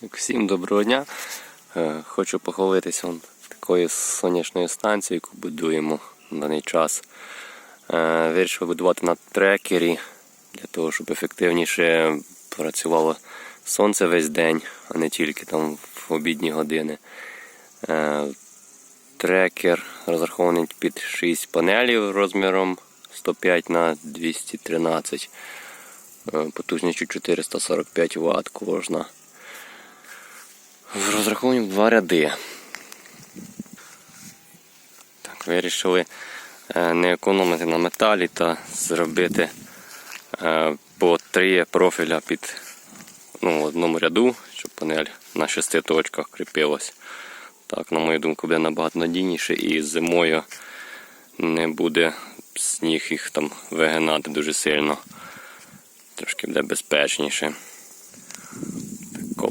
Так, всім доброго дня. Е, Хочу похвалитися такою сонячною станцією, яку будуємо на даний час. Е, Вирішив будувати на трекері для того, щоб ефективніше працювало сонце весь день, а не тільки там в обідні години. Е, Трекер розрахований під 6 панелів розміром 105 на 213 е, потужністю 445 Вт кожна. В розрахунку два ряди. Так, вирішили е, не економити на металі та зробити е, по три профіля під ну, в одному ряду, щоб панель на шести точках кріпилась. Так, на мою думку, буде набагато надійніше і зимою не буде сніг їх там вигинати дуже сильно. Трошки буде безпечніше.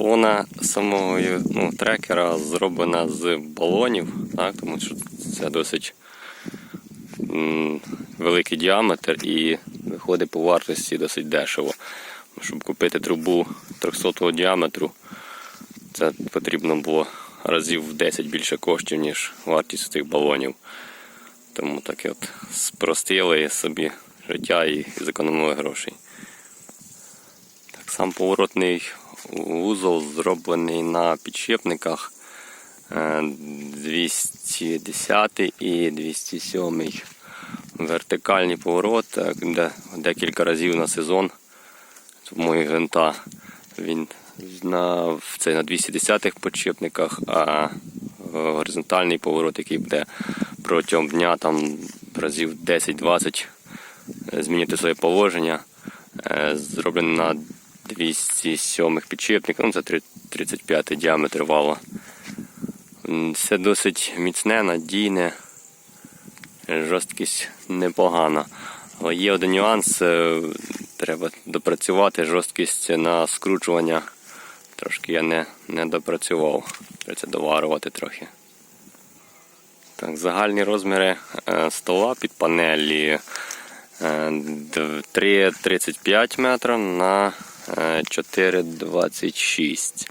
Колона самого ну, трекера зроблена з балонів, так, тому що це досить м, великий діаметр і виходить по вартості досить дешево. Щоб купити трубу 300 діаметру, це потрібно було разів в 10 більше коштів, ніж вартість цих балонів. Тому таке от спростили собі життя і зекономили грошей. Так, сам поворотний вузол зроблений на підшипниках е, 210 і 207 вертикальний поворот, де декілька разів на сезон і гвинта. Він на, в цей, на 210-х підшипниках, а горизонтальний поворот, який буде протягом дня там разів 10-20 змінити своє положення, е, зроблений на 207 підшипниках, ну це 35 діаметр вала. Все досить міцне, надійне, жорсткість непогана. Але є один нюанс, е, треба допрацювати жорсткість на скручування. Трошки я не, не допрацював. Треба це доварувати трохи. Так, загальні розміри е, стола під панелі е, 3,35 метра на е, 4,26.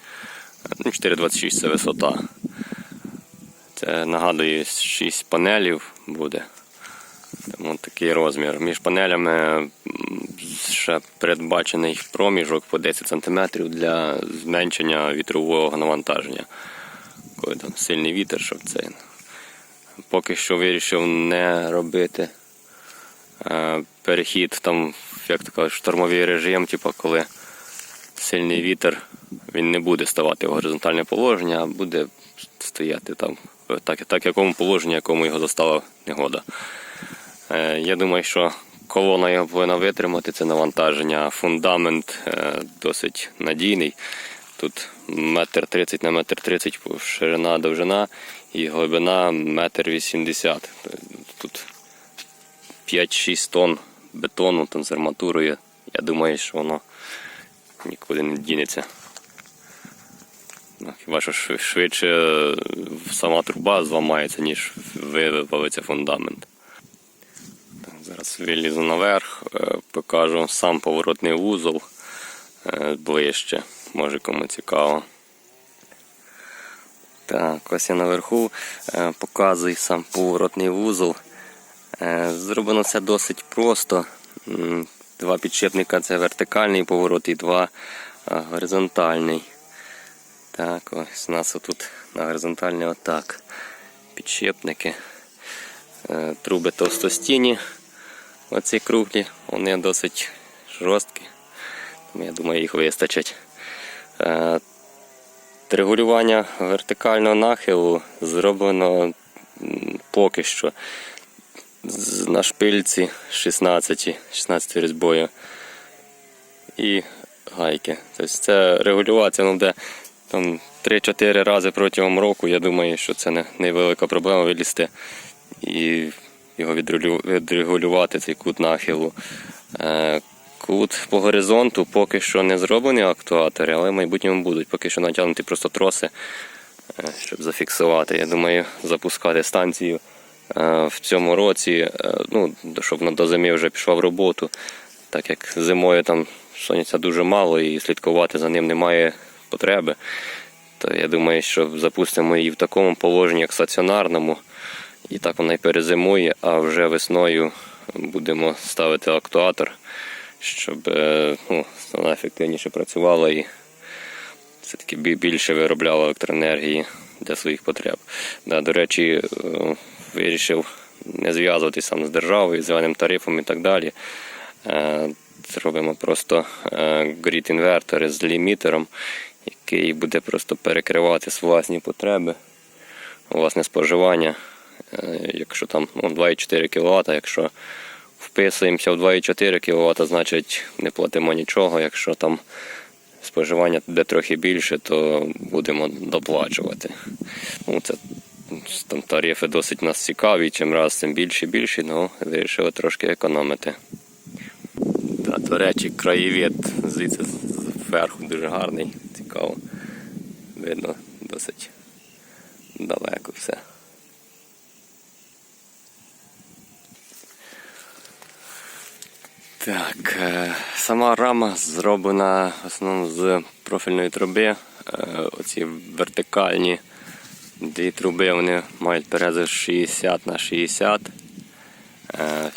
Ну, 4,26 це висота. Це нагадує 6 панелів буде. Тому такий розмір. Між панелями ще передбачений проміжок по 10 см для зменшення вітрового навантаження. Коли там сильний вітер, щоб це. Поки що вирішив не робити е, перехід там, як то кажуть, штормовий режим, типу, коли сильний вітер, він не буде ставати в горизонтальне положення, а буде стояти там в так, так якому положенні, якому його застала негода. Е, Я думаю, що колона його повинна витримати це навантаження. Фундамент е, досить надійний. Тут метр тридцять на метр тридцять ширина, довжина і глибина метр вісімдесят. Тут 5-6 тонн бетону там з арматурою. Я думаю, що воно нікуди не дінеться. Ну, Хіба що швидше е, сама труба зламається, ніж вивалиться фундамент. Так, Зараз вилізу наверх, е, покажу сам поворотний вузол е, ближче, може кому цікаво. Так, ось я наверху показую сам поворотний вузол. Зроблено все досить просто. Два підшипника це вертикальний поворот і два горизонтальний. Так, ось у нас отут на горизонтальній отак. Підшипники. Е, Труби товстостійні. Оці круглі, вони досить жорсткі. Я думаю, їх вистачить. Е, Регулювання вертикального нахилу зроблено поки що на шпильці 16, 16 різьбою і гайки. Тобто це регулювати воно буде там 3-4 рази протягом року. Я думаю, що це не невелика проблема вилізти і його відрегулювати, цей кут нахилу. Е, Кут по горизонту поки що не зроблені актуатори, але в майбутньому будуть. Поки що натягнуті просто троси, е, щоб зафіксувати. Я думаю, запускати станцію в цьому році, е, ну, щоб вона до зими вже пішла в роботу, так як зимою там сонця дуже мало і слідкувати за ним немає потреби. То я думаю, що запустимо її в такому положенні, як стаціонарному, і так вона і перезимує, а вже весною будемо ставити актуатор, щоб е, ну, вона ефективніше працювала і все-таки більше виробляла електроенергії для своїх потреб. Да, до речі, е, вирішив не зв'язуватися сам з державою, з зеленим тарифом і так далі. Е, Зробимо просто грід-інвертори з лімітером, який буде просто перекривати власні потреби, власне споживання. Е, Якщо там ну, 2,4 кВт, якщо вписуємося в 2,4 кВт, значить не платимо нічого. Якщо там споживання буде трохи більше, то будемо доплачувати. Ну, це там тарифи досить нас цікаві, чим раз тим більше і більше, ну вирішили трошки економити. Да, до речі, краєвид звідси зверху дуже гарний, цікаво. Видно досить далеко все. Так, е, сама рама зроблена в основному з профільної труби. Е, Оці вертикальні дві труби вони мають перези 60 на 60. Е,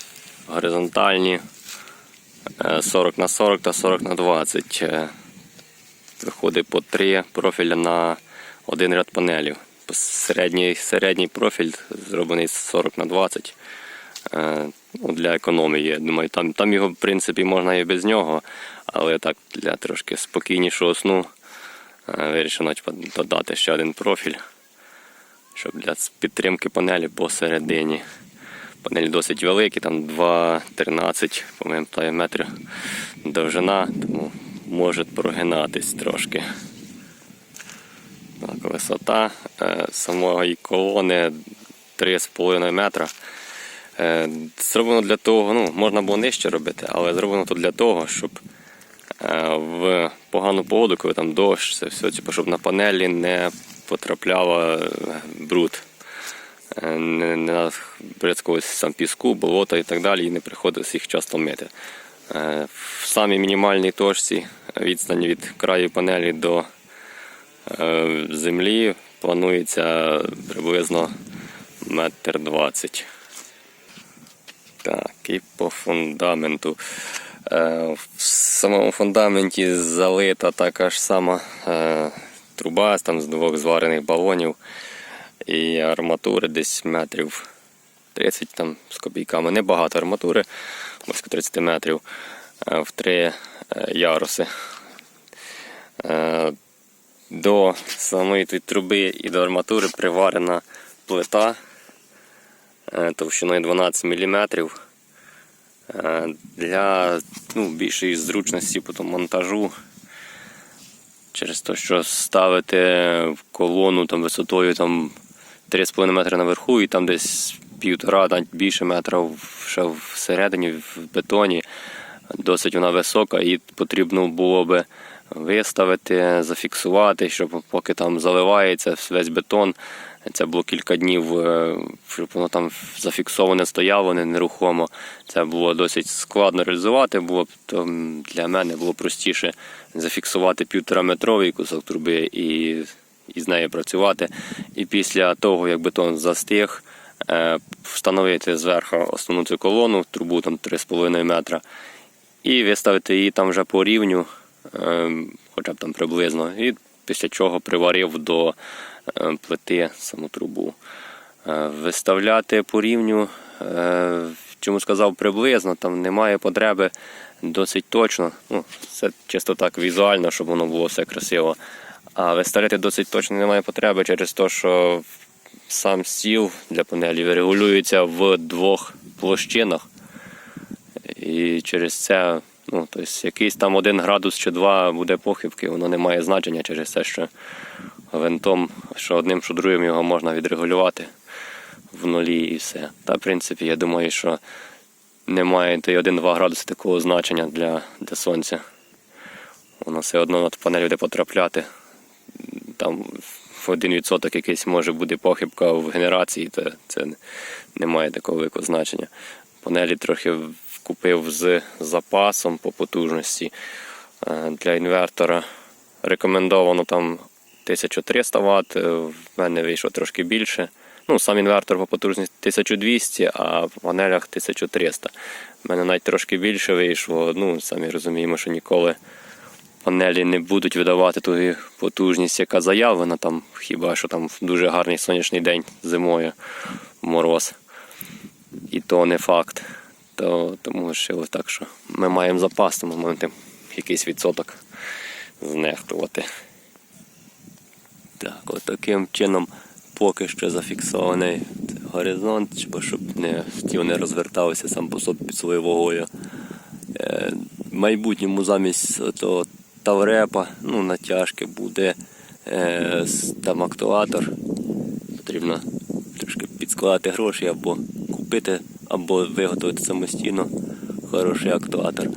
Горизонтальні е, 40 на 40 та 40 на 20. Е, Виходить по три профіля на один ряд панелів. Середній, середній профіль зроблений з 40 на 20 е, ну, для економії. Думаю, там, там його, в принципі, можна і без нього, але так для трошки спокійнішого сну е, вирішено додати ще один профіль, щоб для підтримки панелі посередині. Панелі досить великі, там 2,13 пам'ятаю, метрів довжина, тому може прогинатись трошки. Так, висота е, самої колони 3,5 метра. Е, Зроблено для того, ну, можна було нижче робити, але зроблено то для того, щоб е, в погану погоду, коли там дощ, це все, типу, щоб на панелі не потрапляла е, бруд. Е, Не, не бризкалось там піску, болота і так далі, і не приходилось їх часто мити. Е, В самій мінімальній точці відстань від краю панелі до землі планується приблизно метр двадцять. Так, і по фундаменту. В самому фундаменті залита така ж сама труба там, з двох зварених балонів і арматури десь метрів 30 там, з копійками. Небагато арматури, близько 30 метрів е, в три е, яруси. Е, До самої тої труби і до арматури приварена плита товщиною 12 мм для ну, більшої зручності потім монтажу. Через те, що ставити в колону там, висотою там, 3,5 метри наверху і там десь півтора, навіть більше метра ще всередині в бетоні. Досить вона висока і потрібно було би виставити, зафіксувати, щоб поки там заливається весь бетон. Це було кілька днів, е, щоб воно там зафіксоване стояло, не нерухомо. Це було досить складно реалізувати. Було то для мене було простіше зафіксувати півтораметровий кусок труби і, і з нею працювати. І після того, як бетон застиг, е, встановити зверху основну цю колону, трубу там 3,5 метра, і виставити її там вже по рівню, хоча б там приблизно, і після чого приварив до е, плити саму трубу. Е, Виставляти по рівню, е, чому сказав приблизно, там немає потреби досить точно. Ну, це чисто так візуально, щоб воно було все красиво. А виставляти досить точно немає потреби через те, що сам стіл для панелі регулюється в двох площинах. І через це, ну, тобто якийсь там один градус чи два буде похибки, воно не має значення через те, що винтом, що одним, що другим його можна відрегулювати в нулі і все. Та, в принципі, я думаю, що немає той 1-2 градуси такого значення для, для сонця. Воно все одно на панель буде потрапляти. Там в 1% якийсь може бути похибка в генерації, то це не має такого великого значення. Панелі трохи купив з запасом по потужності Е, для інвертора рекомендовано там 1300 Вт, в мене вийшло трошки більше. Ну, сам інвертор по потужності 1200, а в панелях 1300. У мене навіть трошки більше вийшло. Ну, самі розуміємо, що ніколи панелі не будуть видавати ту потужність, яка заявлена, там, хіба що там дуже гарний сонячний день зимою мороз. І то не факт. То, тому ось так, що ми маємо запас, тому якийсь відсоток знехтувати. Так, от таким чином поки що зафіксований горизонт, щоб не стіл не розвертався сам по собі під своєю вагою. Е, в майбутньому замість того таврепа, ну, натяжки буде е, там актуатор. Потрібно трошки підскладати гроші або купити, або виготовити самостійно хороший актуатор.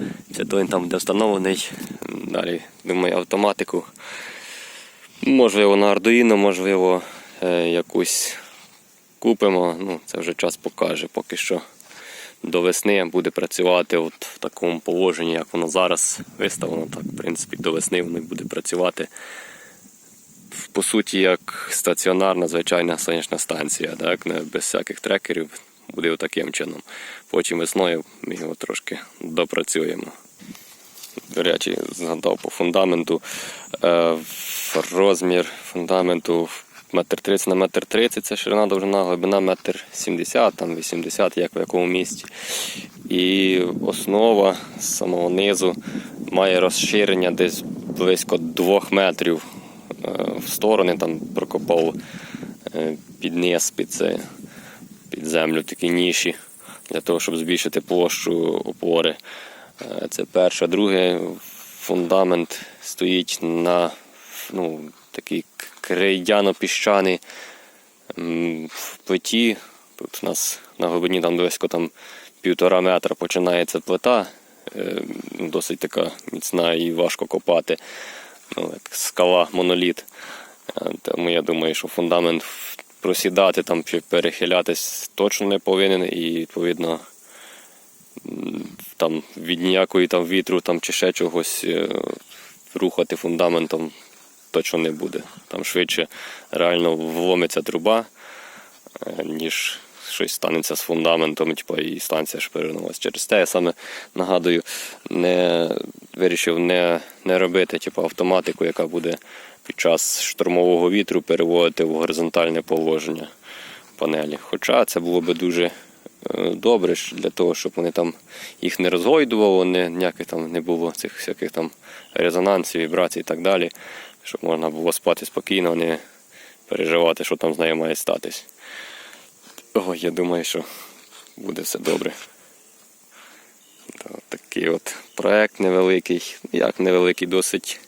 Того він там буде встановлений. Далі, думаю, автоматику. Можливо, на Arduino, можливо, е, якусь купимо. Ну, це вже час покаже. Поки що до весни буде працювати от в такому положенні, як воно зараз виставлено. Так, в принципі, до весни воно буде працювати. По суті, як стаціонарна звичайна сонячна станція, так, без всяких трекерів буде таким чином. Потім весною ми його трошки допрацюємо. До речі, згадав по фундаменту. Е, розмір фундаменту метр 30 на метр 30 це ширина довжина, глибина метр 70, там 80, як в якому місці. І основа самого низу має розширення десь близько 2 метрів е, в сторони, там прокопав е, під низ, під, це, землю такі ніші для того, щоб збільшити площу опори. Е, Це перше. Друге, фундамент стоїть на ну, такий крейдяно-піщаний в плиті. Тут у нас на глибині там близько там, півтора метра починається плита. Е, ну, Досить така міцна і важко копати. Ну, як скала, моноліт. Е, Тому я думаю, що фундамент просідати там чи перехилятись точно не повинен і відповідно там від ніякої там вітру там, чи ще чогось е, рухати фундаментом точно не буде. Там швидше реально вломиться труба, е, ніж щось станеться з фундаментом, типу, і станція ж перевернулася. Через те я саме нагадую, не вирішив не, не робити типу, автоматику, яка буде під час штурмового вітру переводити в горизонтальне положення панелі. Хоча це було би дуже е, добре для того, щоб вони там їх не розгойдувало, не, ніяких там не було цих всяких там резонансів, вібрацій і так далі, щоб можна було спати спокійно, не переживати, що там з нею має статись. О, я думаю, що буде все добре. Такий от проект невеликий, як невеликий, досить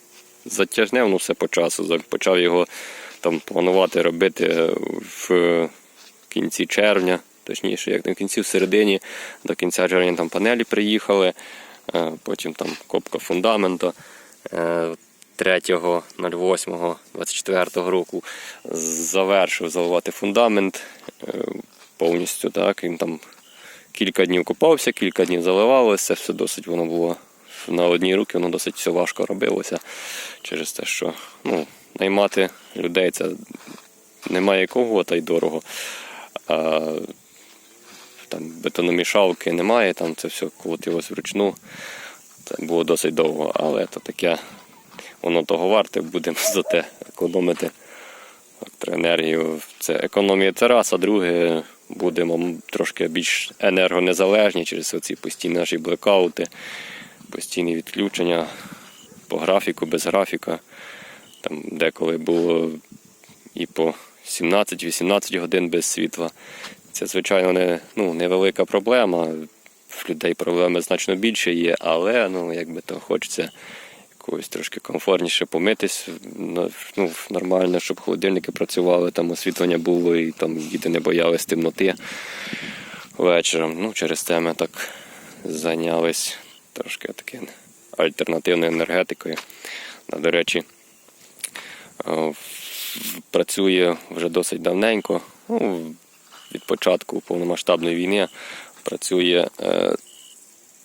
затяжне, воно все по часу. Почав його там планувати робити е, в кінці червня, точніше, як не в кінці, в середині, до кінця червня там панелі приїхали, е, потім там копка фундаменту. Е, 3.08.24 року завершив заливати фундамент е, повністю. Так, він там кілька днів копався, кілька днів заливалося, все досить воно було на одній руки, воно досить все важко робилося через те, що ну, наймати людей це немає кого, та й дорого. А, там бетономішалки немає, там це все колотилось вручну. Це було досить довго, але то таке, воно того варте, будемо за те економити електроенергію. Це економія це раз, а друге будемо трошки більш енергонезалежні через оці постійні наші блекаути, постійні відключення по графіку, без графіка. Там деколи було і по 17-18 годин без світла. Це, звичайно, не, ну, невелика проблема. В людей проблеми значно більше є, але ну, якби то хочеться якогось трошки комфортніше помитись, ну, нормально, щоб холодильники працювали, там освітлення було і там діти не боялись темноти вечором. Ну, через це ми так зайнялись трошки таким альтернативною енергетикою. До речі, працює вже досить давненько. Ну, від початку повномасштабної війни працює е,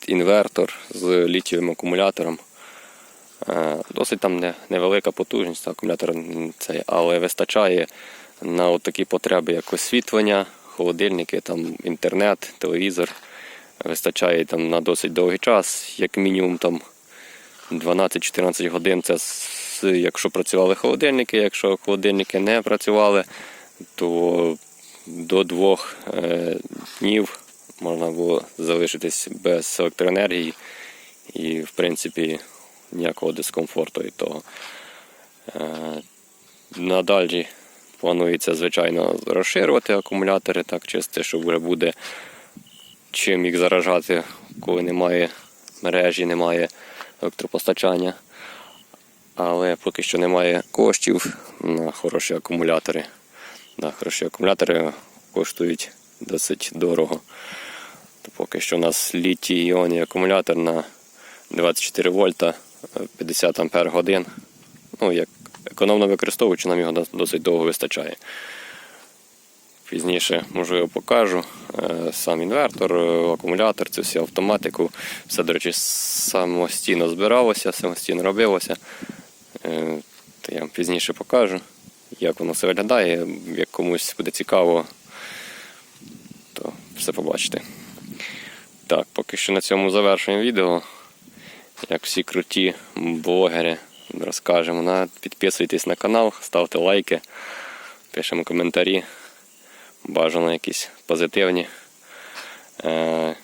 інвертор з літієвим акумулятором. Е, Досить там невелика потужність акумулятора, але вистачає на такі потреби, як освітлення, холодильники, там, інтернет, телевізор. Вистачає там на досить довгий час, як мінімум там 12-14 годин. Це якщо працювали холодильники, якщо холодильники не працювали, то до двох е, днів можна було залишитись без електроенергії і, в принципі, ніякого дискомфорту від того. Е, надалі планується, звичайно, розширювати акумулятори, так чисто, що вже буде чим їх заражати, коли немає мережі, немає електропостачання. Але поки що немає коштів на хороші акумулятори. На хороші акумулятори коштують досить дорого. То поки що у нас літій іонний акумулятор на 24 вольта, 50 ампер годин. Ну, як економно використовуючи, нам його досить довго вистачає. Пізніше, можливо, покажу е, сам інвертор, е, акумулятор, цю всю автоматику. Все, до речі, самостійно збиралося, самостійно робилося. Е, я вам пізніше покажу, як воно все виглядає. Як комусь буде цікаво, то все побачите. Так, поки що на цьому завершуємо відео. Як всі круті блогери, розкажемо. Підписуйтесь на канал, ставте лайки, пишемо коментарі. Бажано якісь позитивні. Е,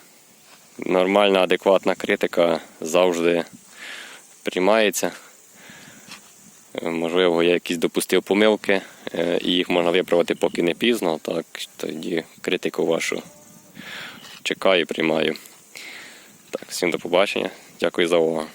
нормальна, адекватна критика завжди приймається. Е, Можливо, я якісь допустив помилки, е, і їх можна виправити поки не пізно. Так, тоді критику вашу чекаю, приймаю. Так, всім до побачення. Дякую за увагу.